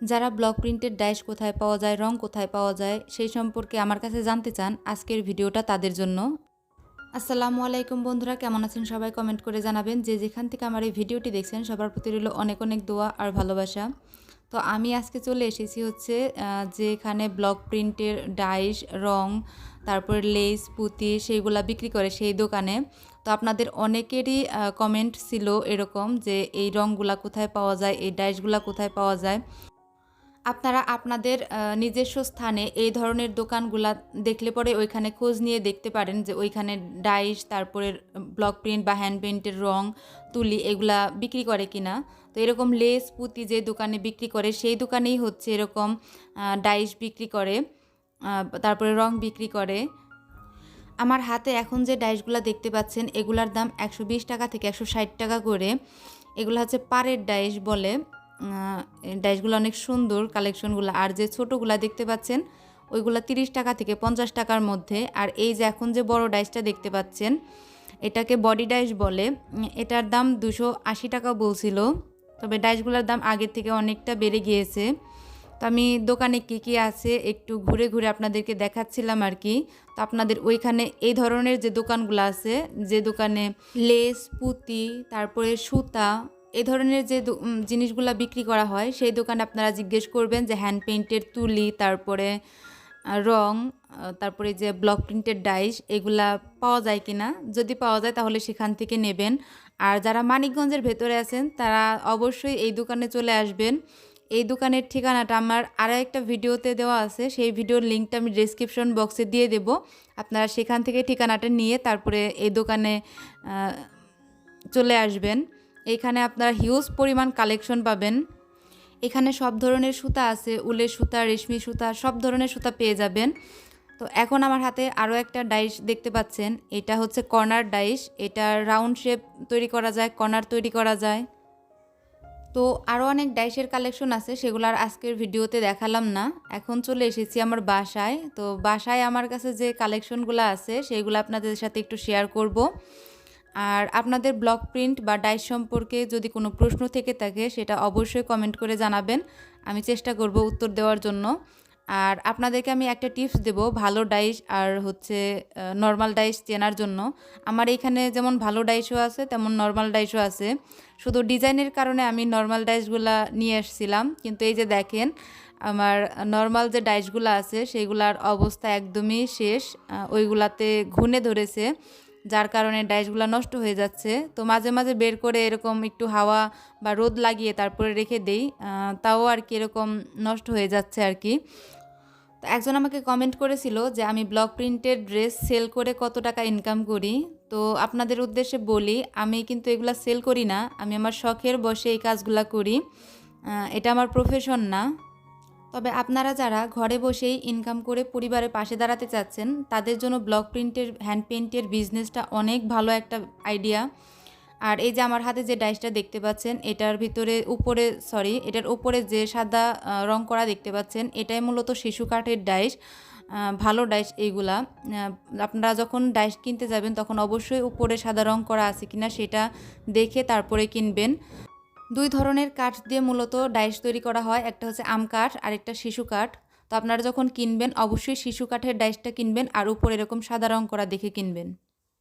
যারা block printed dice কোথায় পাওয়া যায় রং কোথায় পাওয়া যায় সেই সম্পর্কে আমার কাছে জানতে চান আজকের ভিডিওটা তাদের জন্য। আসসালামু আলাইকুম বন্ধুরা কেমন আছেন সবাই? কমেন্ট করে জানাবেন যে যেখান থেকে আমার এই ভিডিওটি দেখছেন সবার প্রতি রইল অনেক অনেক দোয়া আর ভালোবাসা। তো আমি আজকে চলে এসেছি হচ্ছে আহ, যেখানে ব্লক প্রিন্টের ডাইস রং তারপর লেস পুঁতি সেইগুলা বিক্রি করে সেই দোকানে। তো আপনাদের অনেকেরই কমেন্ট ছিল এরকম যে এই রঙগুলা কোথায় পাওয়া যায় এই ডাইসগুলা কোথায় পাওয়া যায়। আপনারা আপনাদের নিজস্ব স্থানে এই ধরনের দোকানগুলা দেখলে পরে ওইখানে খোঁজ নিয়ে দেখতে পারেন যে ওইখানে ডাইস, তারপরে ব্লক প্রিন্ট বা হ্যান্ড পেন্টের রং, তুলি এগুলা বিক্রি করে কিনা। তো এরকম লেস পুঁতি যে দোকানে বিক্রি করে, সেই দোকানেই হচ্ছে এরকম ডাইস বিক্রি করে তারপরে রং বিক্রি করে। আমার হাতে এখন যে ডাইসগুলো দেখতে পাচ্ছেন, এগুলার দাম একশো বিশ টাকা থেকে একশো ষাট টাকা করে। এগুলো হচ্ছে পাড়ের ডাইস বলে। ডাইসগুলো অনেক সুন্দর কালেকশনগুলো আর যে ছোটোগুলা দেখতে পাচ্ছেন, ওইগুলো তিরিশ টাকা থেকে পঞ্চাশ টাকার মধ্যে। আর এই যে এখন যে বড় ডাইসটা দেখতে পাচ্ছেন, এটাকে বডি ডাইস বলে। এটার দাম দুশো আশি টাকা বলছিল, তবে ডাইসগুলোর দাম আগের থেকে অনেকটা বেড়ে গিয়েছে। তো আমি দোকানে কি কি আছে একটু ঘুরে ঘুরে আপনাদেরকে দেখাচ্ছিলাম আর কি। তো আপনাদের ওইখানে এই ধরনের যে দোকানগুলো আছে, যে দোকানে লেস, পুঁতি, তারপরে সুতা এই ধরনের যে জিনিসগুলো বিক্রি করা হয়, সেই দোকানে আপনারা জিজ্ঞেস করবেন যে হ্যান্ড পেইন্টের তুলি, তারপরে রং তারপরে যে ব্লক প্রিন্টের ডাইস এগুলা পাওয়া যায় কিনা? যদি পাওয়া যায় তাহলে সেখান থেকে নেবেন। আর যারা মানিকগঞ্জের ভেতরে আছেন, তারা অবশ্যই এই দোকানে চলে আসবেন। এই দোকানের ঠিকানাটা আমার আরও একটা ভিডিওতে দেওয়া আছে, সেই ভিডিওর লিঙ্কটা আমি ডিসক্রিপশন বক্সে দিয়ে দেব। আপনারা সেখান থেকে ঠিকানাটা নিয়ে তারপরে এই দোকানে চলে আসবেন। এখানে আপনারা হিউজ পরিমাণ কালেকশন পাবেন। এখানে সব ধরনের সুতা আছে, উলের সুতা, রেশমি সুতা, সব ধরনের সুতা পেয়ে যাবেন। তো এখন আমার হাতে আরও একটা ডাইস দেখতে পাচ্ছেন। এটা হচ্ছে কর্নার ডাইস এটা রাউন্ড শেপ তৈরি করা যায় কর্নার তৈরি করা যায়। তো আরও অনেক ডাইসের কালেকশন আছে, সেগুলো আর আজকের ভিডিওতে দেখালাম না। এখন চলে এসেছি আমার বাসায়। তো বাসায় আমার কাছে যে কালেকশনগুলো আছে, সেগুলো আপনাদের সাথে একটু শেয়ার করব। আর আপনাদের ব্লক প্রিন্ট বা ডাইস সম্পর্কে যদি কোনো প্রশ্ন থেকে থাকে, সেটা অবশ্যই কমেন্ট করে জানাবেন। আমি চেষ্টা করব উত্তর দেওয়ার জন্য। আর আপনাদেরকে আমি একটা টিপস দেব, ভালো ডাইস আর হচ্ছে নর্মাল ডাইস চেনার জন্য। আমার এইখানে যেমন ভালো ডাইসও আছে, তেমন নর্মাল ডাইসও আছে। শুধু ডিজাইনের কারণে আমি নর্মাল ডাইসগুলা নিয়ে এসেছিলাম কিন্তু এই যে দেখেন, আমার নর্মাল যে ডাইসগুলো আছে সেইগুলার অবস্থা একদমই শেষ। ওইগুলাতে ঘুনে ধরেছে। যার কারণে ডাইসগুলো নষ্ট হয়ে যাচ্ছে। তো মাঝে মাঝে বের করে এরকম একটু হাওয়া বা রোদ লাগিয়ে তারপরে রেখে দেই। তাও আর কি এরকম নষ্ট হয়ে যাচ্ছে আর কি। তো একজন আমাকে কমেন্ট করেছিল যে, আমি ব্লক প্রিন্টেড ড্রেস সেল করে কত টাকা ইনকাম করি? তো আপনাদের উদ্দেশ্যে বলি, আমি কিন্তু এগুলা সেল করি না। আমি আমার শখের বসে এই কাজগুলা করি। এটা আমার প্রফেশন না। তবে আপনারা যারা ঘরে বসেই ইনকাম করে পরিবারের পাশে দাঁড়াতে চাচ্ছেন, তাদের জন্য ব্লক প্রিন্টের হ্যান্ড পেইন্টের বিজনেসটা অনেক ভালো একটা আইডিয়া আর এই যে আমার হাতে যে ডাইসটা দেখতে পাচ্ছেন, এটার ভিতরে উপরে সরি এটার উপরে যে সাদা রং করা দেখতে পাচ্ছেন, এটাই মূলত শিশু কাঠের ডাইস ভালো ডাইস এইগুলা। আপনারা যখন ডাইস কিনতে যাবেন, তখন অবশ্যই উপরে সাদা রং করা আছে কিনা সেটা দেখে তারপরে কিনবেন। দুই ধরনের কাঠ দিয়ে মূলত ডাইস তৈরি করা হয়। একটা হচ্ছে আম কাঠ আর একটা শিশু কাঠ। তো আপনারা যখন কিনবেন, অবশ্যই শিশু কাঠের ডাইসটা কিনবেন আর উপরে এরকম সাদা রং করা দেখে কিনবেন।